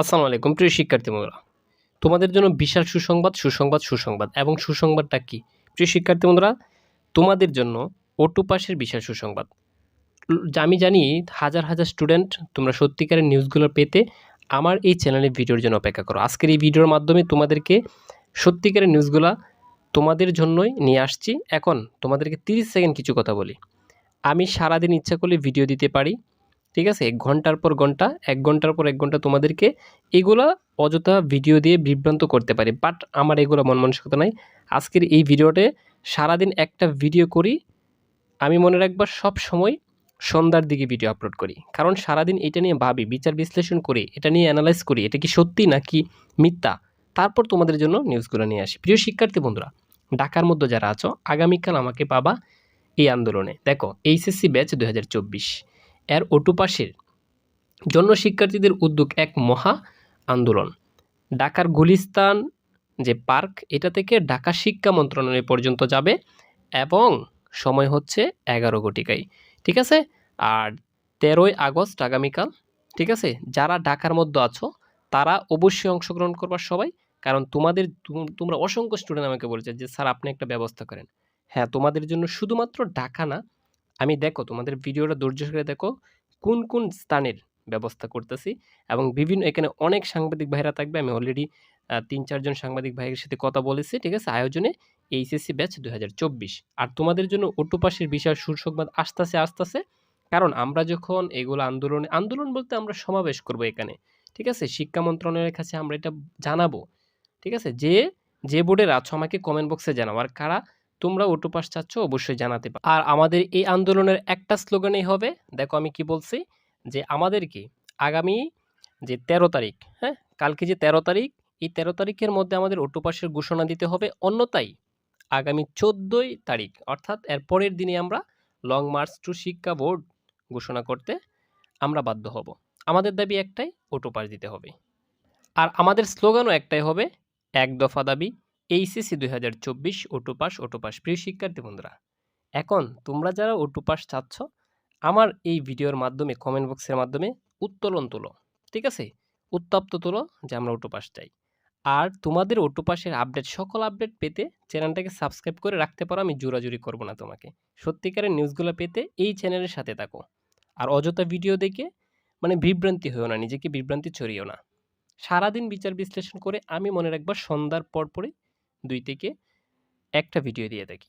আসসালামু আলাইকুম, প্রিয় শিক্ষার্থী বন্ধুরা। তোমাদের জন্য বিশাল সুসংবাদ সুসংবাদ সুসংবাদ, এবং সুসংবাদটা কি? প্রিয় শিক্ষার্থী বন্ধুরা, তোমাদের জন্য ওটু পাশের বিশাল সুসংবাদ। আমি জানি, হাজার হাজার স্টুডেন্ট তোমরা সত্যিকারের নিউজগুলো পেতে আমার এই চ্যানেলের ভিডিওর জন্য অপেক্ষা করো। আজকের এই ভিডিওর মাধ্যমে তোমাদেরকে সত্যিকারের নিউজগুলো তোমাদের জন্যই নিয়ে আসছি। এখন তোমাদেরকে তিরিশ সেকেন্ড কিছু কথা বলি। আমি সারাদিন ইচ্ছা করলে ভিডিও দিতে পারি। ঠিক আছে? ঘণ্টার পর ঘণ্টা, এক ঘণ্টার পর এক ঘণ্টা তোমাদেরকে এগুলা অযথা ভিডিও দিয়ে বিভ্রান্ত করতে পারি। বাট আমার এগুলো মন মানসিকতা নাই। আজকের এই ভিডিওতে সারাদিন একটা ভিডিও করি। আমি মনে রাখবার সব সময় সন্ধ্যার দিকে ভিডিও আপলোড করি। কারণ সারাদিন এটা নিয়ে ভাবি, বিচার বিশ্লেষণ করি, এটা নিয়ে অ্যানালাইজ করি, এটা কি সত্যি নাকি মিথ্যা? তারপর তোমাদের জন্য নিউজগুলো নিয়ে আসি। প্রিয় শিক্ষার্থী বন্ধুরা, ঢাকার মধ্যে যারা আছো, আগামীকাল আমাকে পাবা এই আন্দোলনে। দেখো, এইচএসসি ব্যাচ দু হাজার চব্বিশ। এর ওটু পাশের জন্য শিক্ষার্থীদের উদ্যোগ এক মহা আন্দোলন। ঢাকার গুলিস্তান যে পার্ক, এটা থেকে ঢাকা শিক্ষা মন্ত্রণালয় পর্যন্ত যাবে এবং সময় হচ্ছে এগারো ঘটিকায়, ঠিক আছে? আর তেরোই আগস্ট আগামীকাল, ঠিক আছে? যারা ঢাকার মধ্যে আছো, তারা অবশ্যই অংশগ্রহণ করবার সবাই, কারণ তোমাদের তোমরা অসংখ্য স্টুডেন্ট আমাকে বলেছে যে, স্যার, আপনি একটা ব্যবস্থা করেন। হ্যাঁ তোমাদের জন্য শুধুমাত্র ঢাকা না আমি দেখো তোমাদের ভিডিওটা ধৈর্য সহকারে দেখো, কোন কোন স্থানের ব্যবস্থা করতেছি এবং বিভিন্ন এখানে অনেক সাংবাদিক ভাইরা থাকবে। আমি অলরেডি তিন চারজন সাংবাদিক ভাইয়ের সাথে কথা বলেছি, ঠিক আছে? আয়োজনে এইচএসসি ব্যাচ দু হাজার চব্বিশ। আর তোমাদের জন্য ওটু পাশের বিশাল সুসংবাদ আসতেছে আসতেছে। কারণ আমরা যখন এগুলো আন্দোলনে, আন্দোলন বলতে আমরা সমাবেশ করব এখানে, ঠিক আছে? শিক্ষা মন্ত্রণালয়ের কাছে আমরা এটা জানাব, ঠিক আছে? যে যে বোর্ডের আছো আমাকে কমেন্ট বক্সে জানাও। আর কারা তোমরা ওটু পাস চাচ্ছ, অবশ্যই জানাতে পারো আর আমাদের এই আন্দোলনের একটা স্লোগানই হবে, দেখো আমি কি বলছি, যে আমাদেরকে আগামী যে তেরো তারিখ হ্যাঁ কালকে যে তেরো তারিখ, এই তেরো তারিখের মধ্যে আমাদের ওটু পাসের ঘোষণা দিতে হবে অন্যতাই আগামী চোদ্দোই তারিখ, অর্থাৎ এর পরের দিনে আমরা লং মার্চ টু শিক্ষা বোর্ড ঘোষণা করতে আমরা বাধ্য হব। আমাদের দাবি একটাই, ওটু পাস দিতে হবে। আর আমাদের স্লোগানও একটাই হবে, এক দফা দাবি এইচএসসি দুই হাজার চব্বিশ ওটু পাস ওটু পাস প্রিয় শিক্ষার্থী বন্ধুরা, এখন তোমরা যারা ওটু পাস চাচ্ছ, আমার এই ভিডিওর মাধ্যমে কমেন্ট বক্সের মাধ্যমে উত্তোলন তোলো, ঠিক আছে? উত্তপ্ত তোলো যে আমরা ওটু পাস চাই। আর তোমাদের ওটু পাসের আপডেট, সকল আপডেট পেতে চ্যানেলটাকে সাবস্ক্রাইব করে রাখতে পারো, আমি জোরাজুরি করব না তোমাকে। সত্যিকারের নিউজগুলো পেতে এই চ্যানেলের সাথে থাকো। আর অযথা ভিডিও দেখে মানে বিভ্রান্তি হয়েও না, নিজেকে বিভ্রান্তি ছড়িও না। সারাদিন বিচার বিশ্লেষণ করে আমি মনে রাখবার সন্ধ্যার পর পরে দুই থেকে একটা ভিডিও দিয়ে থাকি।